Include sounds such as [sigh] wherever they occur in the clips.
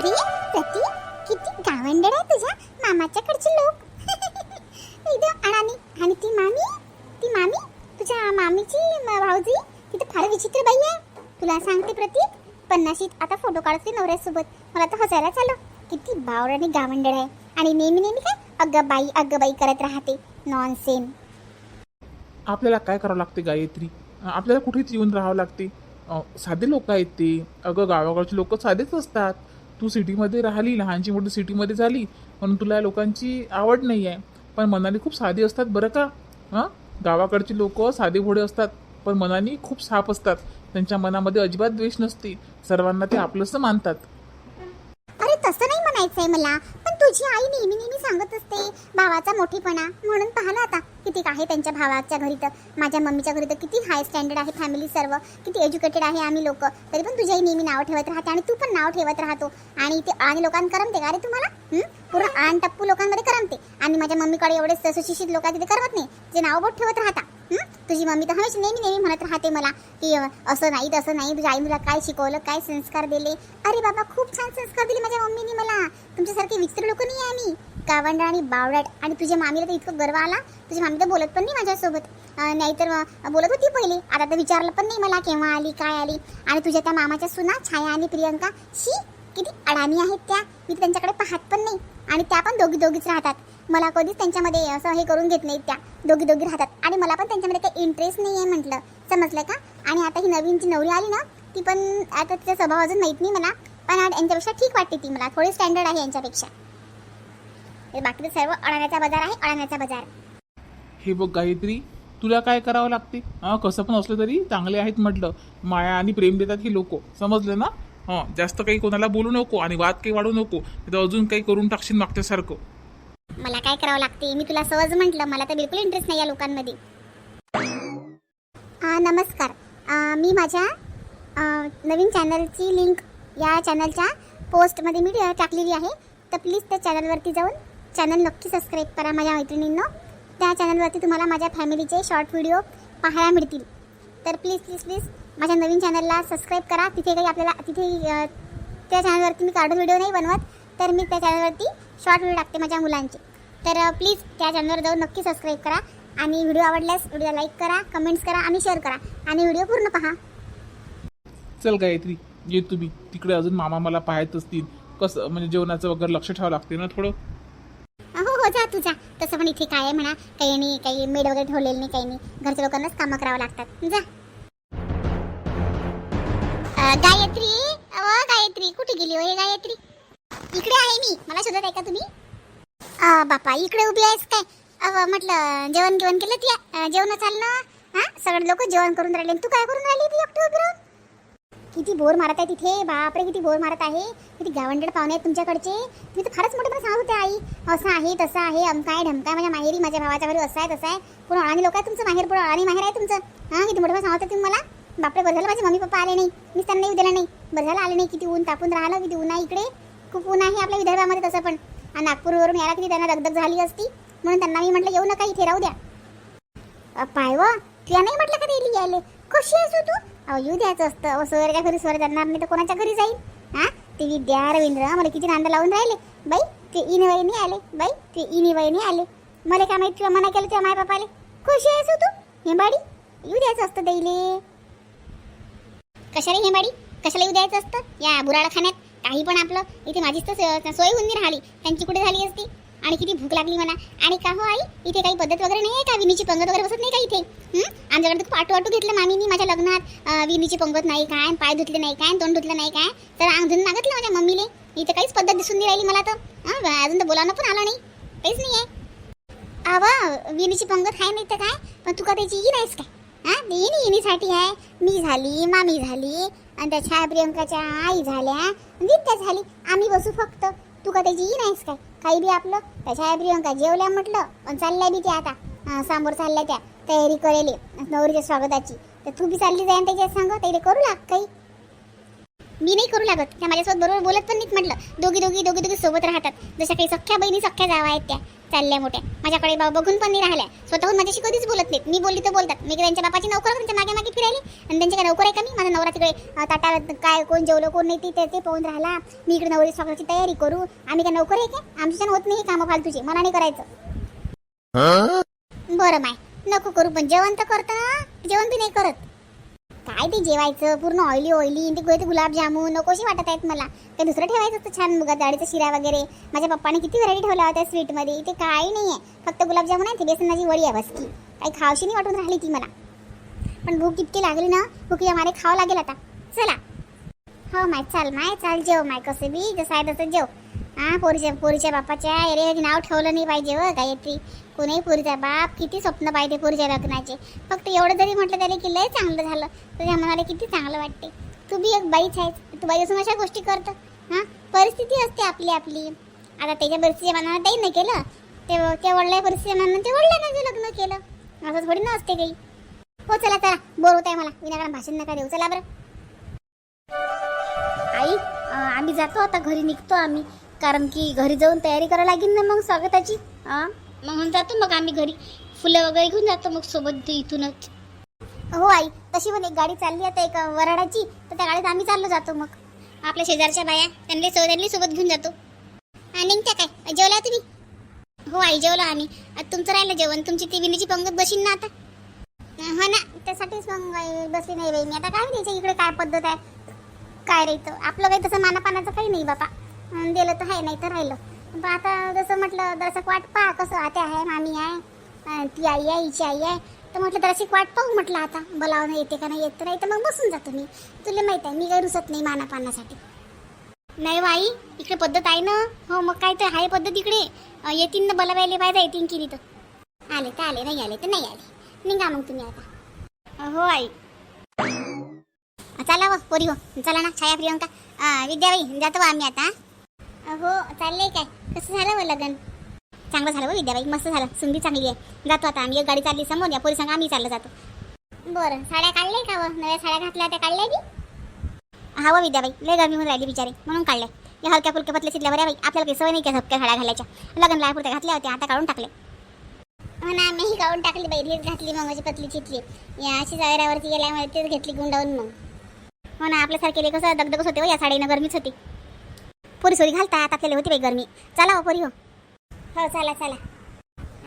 बापरे प्रती किती गावंडळ आहे तुझ्या मामाच्याकडचे लोक. एकदम आणि आणि ती मामी ती मामी तुझ्या मामीची भाऊजी ती तर फार विचित्र बाई आहे. तुला सांगते प्रतीक पन्नाशीत आता फोटो काढते नवऱ्यासोबत. मला तर हसायला चालू किती बावड आणि गावंडळ आहे. आणि नेहमी नेहमी काय अगं बाई अगं बाई करत राहते. नॉन सेम आपल्याला काय करावं लागते गायत्री? आपल्याला कुठेच येऊन राहावं लागते. साधे लोक आहेत ते. अगं गावाकडचे लोक साधेच असतात. तू सिटीमध्ये राहिली लहानची मोठी सिटीमध्ये झाली म्हणून तुला या लोकांची आवड नाही आहे. पण मनाने खूप साधे असतात बरं का? हां? गावाकडची लोक साधे भोडे असतात पण मनाने खूप साफ असतात. त्यांच्या मनामध्ये अजिबात द्वेष नसते. सर्वांना ते आपलंसं मानतात. अरे तसं नाही म्हणायचंय मला. तुझी आई नेहमी नेहमी सांगत असते भावाचा मोठेपणा. म्हणून पाहिलं आता किती आहे त्यांच्या भावाच्या घरी तर. माझ्या मम्मीच्या घरी तर किती हाय स्टँडर्ड आहे फॅमिली सर्व. किती एज्युकेटेड आहे आम्ही लोक. तरी पण तुझी आई नेहमी नाव ठेवत राहते आणि तू पण नाव ठेवत राहतो. आणि ते आणि लोकांना करमते का? रे तुम्हाला? पूर्ण आण टप्पू लोकांमध्ये करमते. आणि माझ्या मम्मीकडे एवढे सुशिक्षित लोक तिथे करमत नाही. जे नाव बोट ठेवत राहता. तुझी मम्मी तर हमेशा नेहमी नेहमी म्हणत राहते मला की असं नाही तसं नाही तुझ्या आई तुला काय शिकवलं काय संस्कार दिले? अरे बाबा खूप छान संस्कार दिले माझ्या मम्मीने मला. तुमच्यासारखे विचित्र लोक नाही आहे आम्ही कावंडा आणि बावडाट आणि तुझ्या मामीला तर इतकं गर्व आला. तुझी मामी तर बोलत पण नाही माझ्यासोबत. नाहीतर बोलत होती पहिले. आता तर विचारलं पण नाही मला केव्हा आली काय आली. आणि तुझ्या त्या मामाच्या सुना छाया आणि प्रियंका शी किती अडाणी आहेत त्या मी त्यांच्याकडे पाहत पण नाही. आणि त्या पण दोघी दोघीच राहतात. मला कधीच त्यांच्यामध्ये असं हे करून घेत नाहीत त्या. दोघी दोघी राहतात. आणि मला पण त्यांच्यामध्ये काही इंटरेस्ट नाही आहे म्हटलं. समजलं का? आणि आता ही नवीन जी नवरी आली ना ती पण आता तिचा स्वभाव अजून माहीत नाही मला. पण यांच्यापेक्षा ठीक वाटते ती मला. थोडी स्टँडर्ड आहे यांच्यापेक्षा. हे बाकी सर्व अडाण्याचा बाजार आहे अडाण्याचा बाजार. हे बघ गायत्री तुला काय करावं लागते? कसं पण असलं तरी चांगले आहेत म्हटलं. माया आणि प्रेम देतात ही लोक. समजलं ना? हां जास्त काही कोणाला बोलू नको आणि वाद काही वाढू नको. तर अजून काही करून टाकशील मागच्यासारखं. मला काय करावं लागते? मी तुला सहज म्हटलं मला तर बिलकुल इंटरेस्ट नाही या लोकांमध्ये. नमस्कार. आ, मी माझ्या नवीन चॅनलची लिंक या चॅनलच्या पोस्टमध्ये मी टाकलेली आहे. तर प्लीज त्या चॅनलवरती जाऊन चॅनल नक्की सबस्क्राईब करा माझ्या मैत्रिणींनो. त्या चॅनलवरती तुम्हाला माझ्या फॅमिलीचे शॉर्ट व्हिडिओ पाहायला मिळतील. तर प्लीज प्लीज प्लीज माझ्या नवीन चॅनलला सबस्क्राईब करा. तिथे काही आपल्याला तिथे त्या चॅनलवरती मी कार्टून व्हिडिओ नाही बनवत तर मी त्या चॅनलवरती शॉर्ट व्हिडिओ टाकते माझ्या मुलांचे. तर प्लीज त्या चॅनलवर जाऊन नक्की सबस्क्राईब करा आणि व्हिडिओ आवडल्यास व्हिडिओ लाईक करा कमेंट्स करा आणि शेअर करा आणि व्हिडिओ पूर्ण पहा. चल गायत्री ये तुम्ही तिकडे अजून मामा मला पाहत असतील. कसं म्हणजे जेवणाचं वगैरे लक्ष ठेवावं लागते ना थोडं? हो हो जा तू जा. तसं पण इथे काय आहे म्हणा काही नाही काही मेड वगैरे ठेवलेलं नाही काही नाही. घरच्या लोकांनाच कामं करावं लागतात. जा. गायत्री अहो गायत्री कुठे गेली हो हे गायत्री? इकडे आहे मी. मला शोधत आहे का तुम्ही? अ, बापा इकडे उभी आहेस काय? अहो म्हटलं जेवण जेवण केलं ती अ, जेवण ना हा? सगळे लोक जेवण करून राहिले. आणि तू काय करून राहिली ती एकटी उभी राहून? किती बोर मारत आहे तिथे. बापरे किती बोर मारत आहे. किती गावंडळ पाहुणे आहेत तुमच्याकडचे. तुम्ही तर फारच मोठे पण सांगत होते आई. असं आहे तसं आहे अमकाय आहे, माझ्या माहेरी माझ्या भावाच्या घरी असं आहे तसं आहे. पूर्ण अळाणी लोक आहे तुमचं? माहेर पूर्ण अळाणी माहेर आहे तुमचं? हां किती मोठे पण सांगत होते तुम्ही मला? बापरे बरं झालं माझे मम्मी पप्पा आले नाही. मी त्यांना येऊ दिला नाही. बरं झालं आले नाही. किती ऊन तापून राहिलं किती ऊन आहे इकडे. खूप ऊन आहे आपल्या विदर्भामध्ये तसं पण. आणि नागपूरवरून यायला किती त्यांना दगदग झाली असती. म्हणून त्यांना मी म्हटलं येऊ नका इथे राहू द्या. पाय व तुला नाही म्हटलं का ते यायले? कशी आहेस तू? अहो येऊ द्यायचं असतं. अहो काय घरी स्वर जाणार नाही तर कोणाच्या घरी जाईल हा? ते विद्या रवींद्र मला किती नांद लावून राहिले. बाई ते इन वहिनी आले. बाई ते इन वहिनी आले. मला काय माहिती तुला मना केलं तुझ्या माय बापाले खुशी आहेस तू? तू हेंबाडी येऊ द्यायचं असतं दैले कशाला माडी? कशाला येऊ द्यायचं असतं? या बुराळखान्यात काही पण आपलं इथे माझीच तर सोय सोय होऊन राहिली. त्यांची कुठे झाली असती? आणि किती भूक लागली मला. आणि का हो आई? इथे काही पद्धत वगैरे नाही आहे का? विनीची पंगत वगैरे बसत नाही का इथे? आमच्याकडे तर खूप आटू आटू घेतलं मामीनी माझ्या लग्नात. अं, विनीची पंगत नाही काय? पाय धुतले नाही काय? तोंड धुतलं नाही काय? तर अंग धुवून मागितलं माझ्या मम्मीने इथे काहीच पद्धत दिसून नाही राहिली मला तर. अजून तर बोलावणं पण आलं नाही. काहीच नाही आहे आवा विनीची पंगत आहे नाही तर काय? पण तू का त्याची ही नाहीस काय? हा ते येणी आहे. मी झाली मामी झाली आणि त्या छाया प्रियंकाच्या आई झाल्या विद्या झाली. आम्ही बसू फक्त. तू का त्याची नाहीस काय? काही बी आपलं. त्या छाया प्रियंका जेवल्या म्हटलं पण चालल्या बी त्या आता. समोर चालल्या त्या. तयारी करेले. नवरीच्या स्वागताची. तर तू बी चालली जाईन त्याच्यात सांग. त्याला करू लाग काही. मी नाही करू लागत. त्या माझ्यासोबत बरोबर बोलत पण नाहीत म्हटलं. दोघी दोघी दोघी दोघी सोबत राहतात. जशा काही सख्या बहिणी सख्या जावा आहेत त्या. चालल्या मोठ्या. माझ्याकडे बा- बघून पण नाही राहिल्या. स्वतःहून माझ्याशी कधीच बोलत नाहीत. मी बोलली तर बोलतात. मी त्यांच्या बापाची नोकर त्यांच्या मागे मागे फिरायली. आणि त्यांच्या काय नोकर आहे का मी? माझा नवरा तिकडे अं, ताटात काय कोण जेवलं कोण नाही ते- ते पाहून राहिला. मी इकडे नवरी स्वागताची तयारी करू. आम्ही काय नोकर आहे का? आमच्याच्यानं होत नाही कामं फालतूची. मला नाही करायचं. बरं माय. नको करू पण जेवण तर करतं. जेवण बी नाही करत. काय ते जेवायचं? पूर्ण ऑइली ऑइली ते ते गुलाबजामुन. नकोशी वाटत आहेत मला. काही दुसरं ठेवायचं होतं छान मुगा डाळीचा शिरा वगैरे. माझ्या पप्पाने किती व्हरायटी ठेवला होता स्वीटमध्ये. इथे काही नाही आहे फक्त गुलाबजामुन आहे ते बेसनाची वडी आहे बस की काही खावशी नाही वाटून राहिली ती मला. पण भूक इतकी लागली ना भूक मारे खावं लागेल आता. चला. हो माय चाल माय चाल जेव माय कसं बी. जसं आहे तसं जेव. हा पोरीच्या पोरीच्या बापाच्या अरे नाव ठेवलं नाही पाहिजे व गायत्री. कोणीही पोरीचा बाप किती स्वप्न पाहिजे पोरीच्या लग्नाचे. फक्त एवढं जरी म्हटलं तरी की लय चांगलं झालं. तुझ्या मनाला किती चांगलं वाटते. तू बी एक बाईच आहेस. तू बाई असून अशा गोष्टी करतं हां? परिस्थिती असते आपली आपली. आता त्याच्या परिस्थितीच्या मनानं काही नाही केलं. ते त्या वडल्या परिस्थितीच्या मनानं ते वडिलांना लग्न केलं. असं थोडी ना असते काही. हो चला चला. बोर होत आहे मला. विनाकारण भाषण नका देऊ. चला बरं. आई आम्ही जातो आता. घरी निघतो आम्ही. कारण की घरी जाऊन तयारी करायला लागेल ना मग स्वागताची. हा मग जातो मग आम्ही घरी. फुलं वगैरे घेऊन जातो मग सोबत इथूनच. हो आई तशी पण एक गाडी चालली आता एक वराडाची तर त्या गाडीत आम्ही चाललो जातो मग. आपल्या शेजारच्या बाया त्यांनी सो त्यांनी सोबत घेऊन जातो. आणि निघत्या काय? जेवला तुम्ही? हो आई जेवलो आम्ही. आता तुमचं राहिलं जेवण? तुमची ती विनीची पंगत बशीन ना आता? हो ना त्यासाठीच मग बसली नाही बाई. मी आता काय द्यायचं इकडे काय पद्धत आहे? काय राहतं आपलं काही तसं मानापानाचं काही नाही बापा. दिलं तर आहे नाही तर राहिलं. पण आता जसं म्हटलं दर्शक वाट पहा कसं आत्या आहे मामी आहे ती आई आहे हिची आई आहे. तर म्हटलं दर्शक वाट पाहू म्हटलं आता बोलावणं येते का नाही येत नाही तर मग बसून जातो मी. तुला माहीत आहे मी काही रुसत नाही मानापानासाठी नाही हो बाई इकडे पद्धत आहे ना. हो मग काय तर आहे पद्धत इकडे. येतील ना बोलावायला पाहिजे येतील की तर. आले तर आले नाही आले तर नाही आले. निघा मग तुम्ही आता. हो आई. चला व पोरी हो. चला ना छाया प्रियंका. अं, विद्याबाई जातो बा आम्ही आता हो चाललंय काय? कसं झालं व लग्न? चांगलं झालं व विद्याबाई. मस्त झालं. सुंदी चांगली आहे. जातो आता आम्ही. एक गाडी चालली समोर. या पोरी सांगा आम्ही चाललो जातो. बरं. साड्या काढल्या का व? नव्या साड्या घातल्या त्या काढल्या बी? हा व विद्याबाई. लय गरमी होऊन राहिली बिचारी. म्हणून काढल्या. या हलक्या फुलक्या पतल्या शिरल्या बऱ्या बाई. आपल्याला काही सवय नाही का झपक्या साड्या घालायच्या. लग्न लायपुरत्या घातल्या होत्या. आता काढून टाकले. हो ना मीही काढून टाकली बाई. हीच घातली मग माझी पतली चितली. या अशी जायरावरती गेल्यामुळे तेच घेतली गुंडावून मग. हो ना आपल्यासारखे कसं दगदगच होते हो या साडीनं. गरमीच होती. पोरी सोरी घालतात आपल्याला होती बाई गरमी. चला हो पोरी हो. हो चला चला.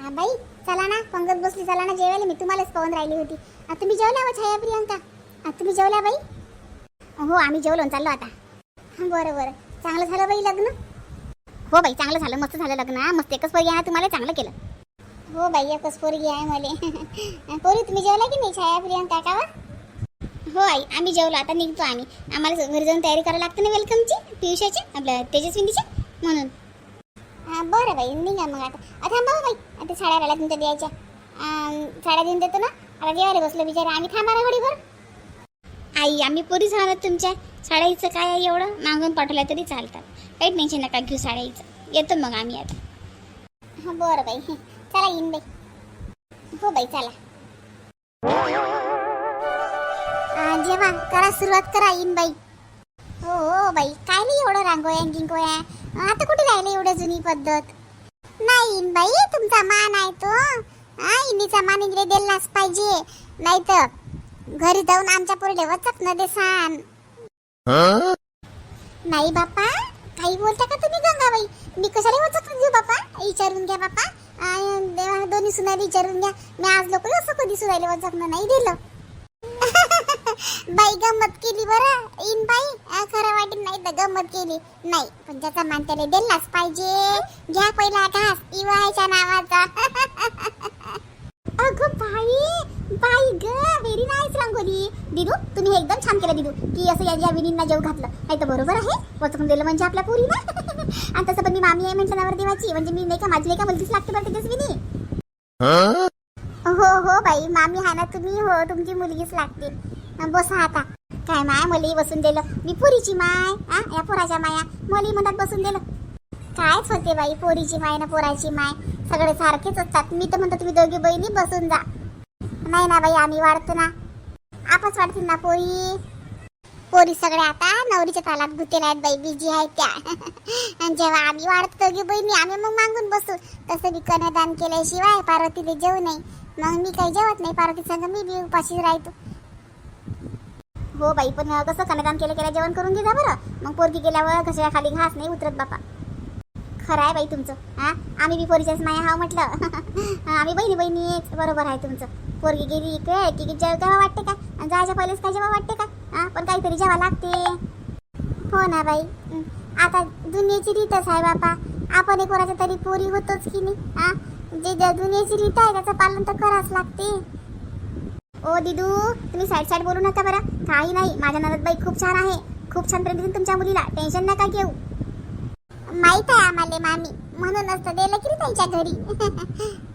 हा बाई चला ना. पंगत बसली चला ना जेवायला. मी तुम्हालाच पाहून राहिली होती. आता तुम्ही जेवल्या हो छाया प्रियंका? आता तुम्ही जेवल्या बाई? हो आम्ही जेवलो आणि चाललो आता. हा बरं बरं. चांगलं झालं बाई लग्न? हो बाई चांगलं झालं. मस्त झालं लग्न. हा मस्त. एकच पोरगी आहे तुम्हाला चांगलं केलं. हो बाई एकच पोरगी आहे मला. [laughs] पोरी तुम्ही जेवला की नाही छाया प्रियंका? का वा? हो आई आम्ही जेवलो आता निघतो आम्ही. आम्हाला घरी जाऊन तयारी करायला लागते ना वेलकमची पियुषाची आपल्या तेजस्विनीची? म्हणून. हां बरं बाई निघा मग आता. आता थांबा हो बाई आता साड्या राहिल्या तुमच्या द्यायच्या. साड्या देऊन देतो ना. आता जेवायला बसलो बिचारा. आम्ही थांबा ना घडीभर आई आम्ही पोरी झालं तुमच्या. साड्याईचं काय आहे एवढं? मागून पाठवल्या तरी चालतात. काही टेन्शन नका घेऊ साड्याईचं येतो मग आम्ही आता. हां बरं बाई. चला येईन बाई. हो बाई चला. जेव्हा करा सुरुवात करा येईन बाई. हो हो बाई. काय नाही एवढं रांगोया गिंगोया आता कुठे राहिले एवढं जुनी पद्धत? नाही येईन बाई तुमचा मान आहे तो. हा इनीचा मान इकडे दिलाच पाहिजे. नाही तर घरी जाऊन आमच्या पोरडे वचक न देसान. नाही बापा काही बोलता का तुम्ही गंगाबाई? मी कशाला वचक देऊ बापा? विचारून घ्या बापा. दोन्ही सुनायला विचारून घ्या. मी आज लोक असं कधी सुनायला वचक नाही दिलं. बाई गमत केली बरं. इन बाई खरं वाटेल नाही तर गंमत केली. नाही पण ज्याचा मान त्याला दिलाच पाहिजे. घ्या पहिला घास इवायच्या नावाचा. अगं बाई बाई ग व्हेरी नाईस रंगोली. दिदू तुम्ही एकदम छान केलं दिदू. की असं या या विनींना जेव घातलं. नाही तर बरोबर आहे. वचकून दिलं म्हणजे आपल्या पुरी ना आणि तसं पण मी मामी आहे म्हटलं नवर देवाची म्हणजे मी नाही का माझी नाही का मुलगीच लागते बरं त्याच्याच विनी हो, हो बाई मामी आहे ना तुम्ही हो तुमची मुलगीच लागते. बसा आता. काय माय मलाही बसून दिलं. मी पोरीची माय आ या पोराच्या माया. मलाही म्हणतात बसून दिलं. कायच होते बाई पोरीची माय ना पोराची माय. सगळे सारखेच असतात. मी तर म्हणतो तुम्ही दोघी बहिणी बसून जा. नाही ना बाई आम्ही वाढतो ना. आपच वाढतील ना पोरी. पोरी सगळ्या आता नवरीच्या तालात गुतेल्या आहेत बाई बिजी आहेत त्या. [laughs] आणि जेव्हा आम्ही वाढत दोघी बहिणी आम्ही मग मागून बसू. तसं मी कन्यादान केल्याशिवाय पार्वतीने जेवू नाही मग मी काही जेवत नाही पार्वती संग मी बी उपाशीच राहतो. हो बाई पण कसं कन्यादान केलं केलं जेवण करून घे जा बरं. मग पोरगी गेल्यावर कशा खाली घास नाही उतरत बापा. खरं आहे बाई तुमचं हा? आम्ही बी पोरीच्याच माया हाव म्हटलं. [laughs] आम्ही बहिणी बहिणी बरोबर आहे तुमचं. पोरगी गेली इकडे की की जेव तेव्हा वाटते का? जायच्या पहिलेच काय जेव्हा वाटते का? हा पण काहीतरी जेव्हा लागते. हो ना बाई आता दुनियेची रीतच आहे बापा. आपण एक कोणाच्या तरी पोरी होतोच की नाही हा? जे ज्या रीत आहे त्याचं पालन तर करावंच लागते. ओ दिदू तुम्ही साईड साईड बोलू नका बरं. काही नाही माझ्या नरदबाई खूप छान आहे. खूप छान प्रेम देते तुमच्या मुलीला. टेन्शन नका घेऊ. माहीत आहे आम्हाला मामी. म्हणूनच तर दिलं की त्यांच्या घरी. [laughs]